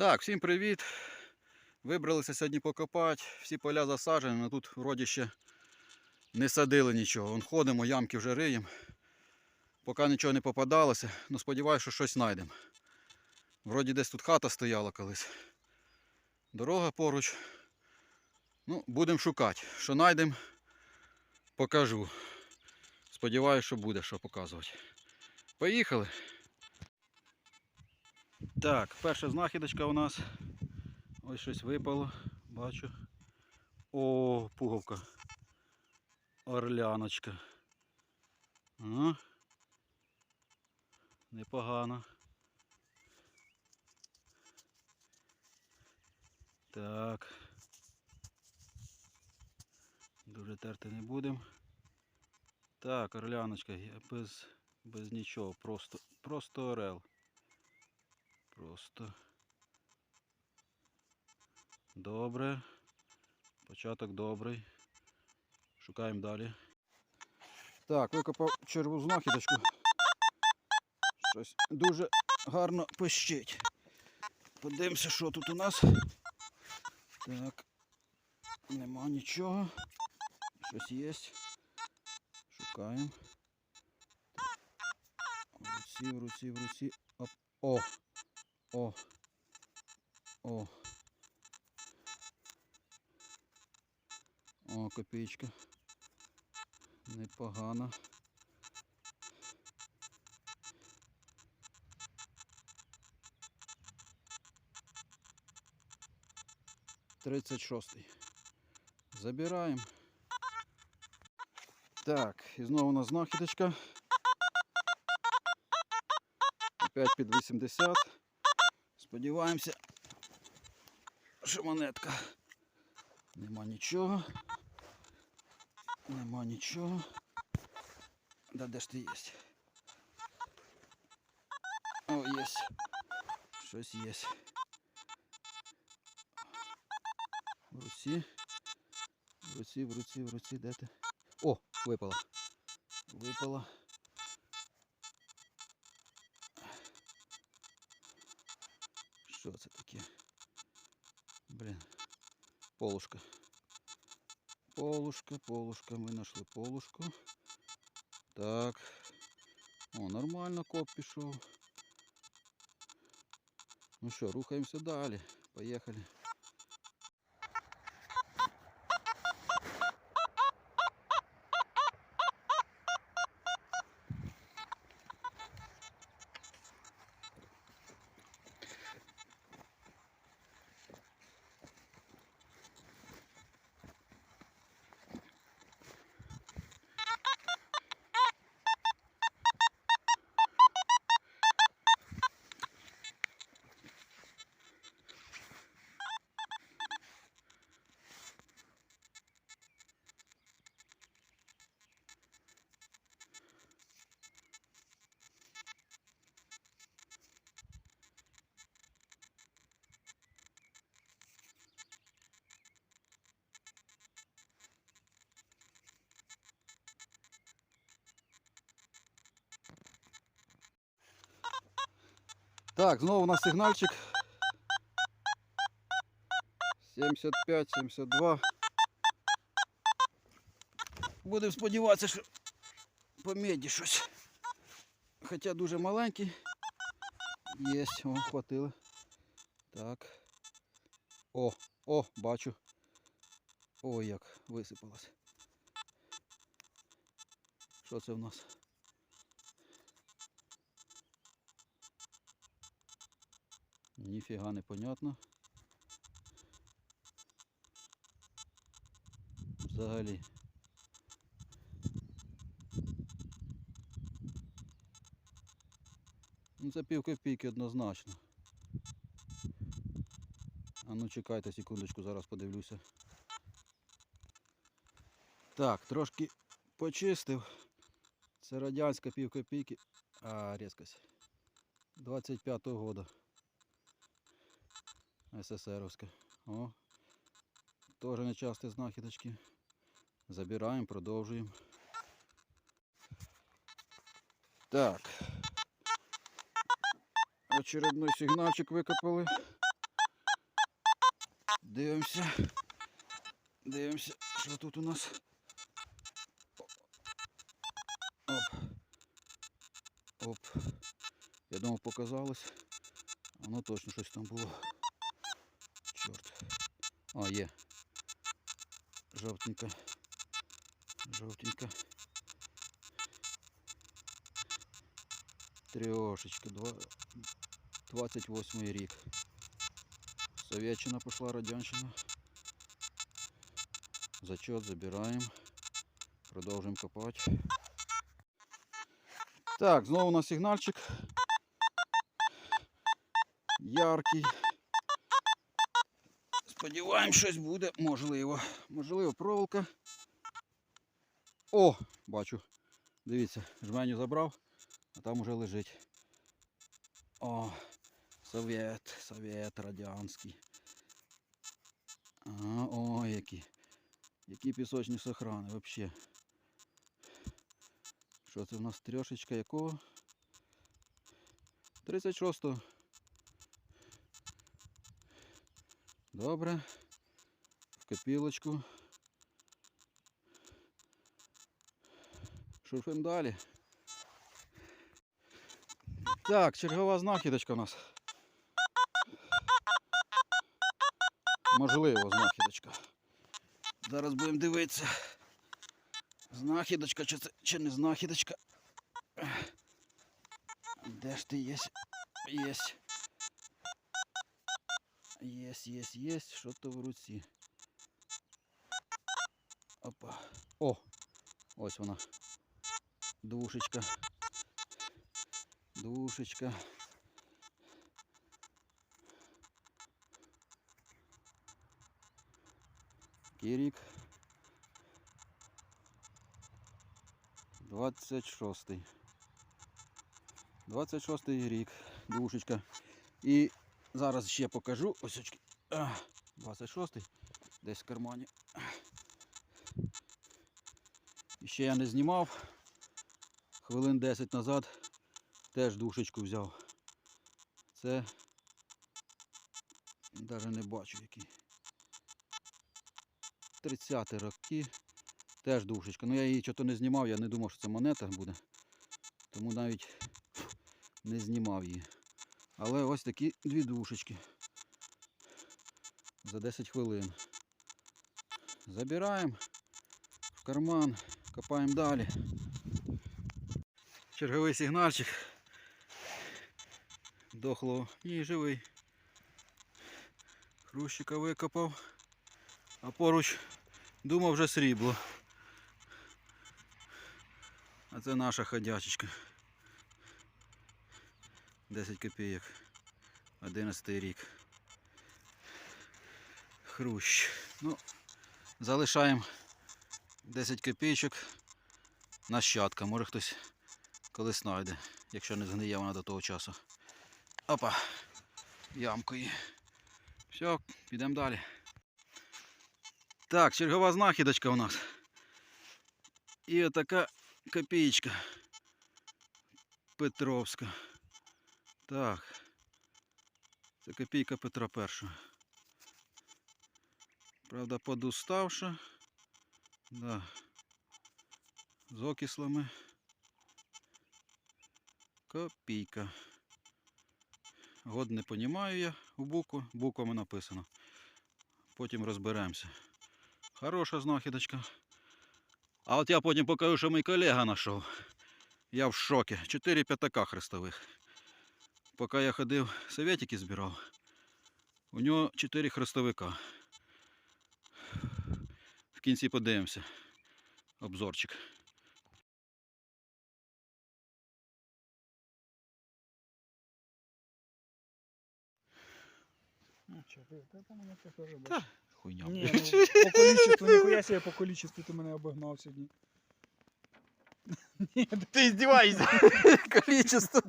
Так, всім привіт. Вибралися сьогодні покопати. Всі поля засаджені, але тут вроді ще не садили нічого. Вон ходимо, ямки вже риємо. Поки нічого не попадалося, але сподіваюся, що щось знайдемо. Вроді десь тут хата стояла колись. Дорога поруч. Ну, будемо шукати. Що знайдемо, покажу. Сподіваюся, що буде що показувати. Поїхали. Так, перша знахідочка у нас. Ось щось випало, бачу. О, пуговка. Орляночка. А? Непогано. Так. Дуже терти не будемо. Так, орляночка, без, без нічого, просто, просто орел. Просто. Добре. Початок добрий. Шукаємо далі. Так, викопав черву знахідочку. Щось дуже гарно пищить. Подивимося, що тут у нас. Так. Нема нічого. Щось є. Шукаємо. В руці, в руці, в руці. Оп. О! О. О. О, копійка. Непогано. Тридцять шостий. Забираємо. Так, і знову у нас знахідочка. Опять під 80. Сподіваємося, що монетка. Нема нічого. Нема нічого. Да де ж ти є? О, є. Щось є. В руці. В руці, в руці, в руці, де ти? О, випала. Випала. Що це таке? Блін. Полушка. Полушка, полушка. Ми знайшли полушку. Так. О, нормально коп пішов. Ну що, рухаємося далі. Поїхали. Так, знову у нас сигнальчик. 75, 72. Будемо сподіватися, що по меді щось. Хоча дуже маленький. Є, о, хватило. Так. О, о, бачу. Ой, як висипалось. Що це в нас? Ніфіга не понятно. Взагалі. Ну це пів копійки однозначно. А ну чекайте секундочку, зараз подивлюся. Так, трошки почистив. Це радянська пів копійки. А, різкость. 25-го года. СССРовська. О. Теж нечасті знахідочки. Забираємо, продовжуємо. Так. Очередной сигнальчик викопали. Дивимося. Дивимося, що тут у нас. Оп. Оп. Я думав, показалось. Воно точно щось там було. Чорт. А, є. Жовтенька. Жовтенька. Трьошечка. Два... 28 рік. Совєтчина пішла, Радянщина. Зачет забираємо. Продовжуємо копати. Так, знову у нас сигнальчик. Яркий. Сподіваємось, щось буде. Можливо. Можливо, проволока. О, бачу. Дивіться, жменю забрав, а там уже лежить. О, совєт, совєт радянський. А, о, які. Які пісочні сохрани взагалі. Що це в нас трьошечка якого? 36-го. Добре. В копілочку. Шурфим далі. Так, чергова знахідочка у нас. Можливо, знахідочка. Зараз будемо дивитися. Знахідочка чи, це, чи не знахідочка. Де ж ти є? Єсть. Єсть, єсть, єсть. Що то в руці. Опа. О! Ось вона. Душечка. Душечка. Кирик. 26. 26 рік. Душечка. І зараз ще покажу. Ось очки. А, 26. Десь в кармані. І ще я не знімав. Хвилин 10 назад теж душечку взяв. Це навіть не бачу який. 30 роки. Теж душечка. Ну я її чого не знімав, я не думав, що це монета буде. Тому навіть не знімав її. Але ось такі дві душечки. За 10 хвилин. Забираємо в карман, копаємо далі. Черговий сигнальчик. Дохло. Ні, живий. Хрущика викопав. А поруч думав вже срібло. А це наша ходячечка. 10 копійок. 11 рік. Хрущ. Ну, залишаємо 10 копійочок. Нащадка. Може хтось колись знайде, якщо не згниє вона до того часу. Опа. Ямкою. Все, підемо далі. Так, чергова знахідочка у нас. І отака копієчка. Петровська. Так. Це копійка Петра І. Правда, подуставша. Да. З окислами. Копійка. Год не понімаю я у букву. Буквами написано. Потім розберемося. Хороша знахідочка. А от я потім покажу, що мій колега знайшов. Я в шокі. Чотири п'ятака хрестових. Поки я ходив, советики збирав. У нього чотири хрестовика. В кінці подивимося. Обзорчик. Ну, ти, мене теж Хуйня. Ні, ну, по количеству, ніхуя себе по количеству ти мене обогнав сьогодні. Ні, Ти здіваєшся. Количество.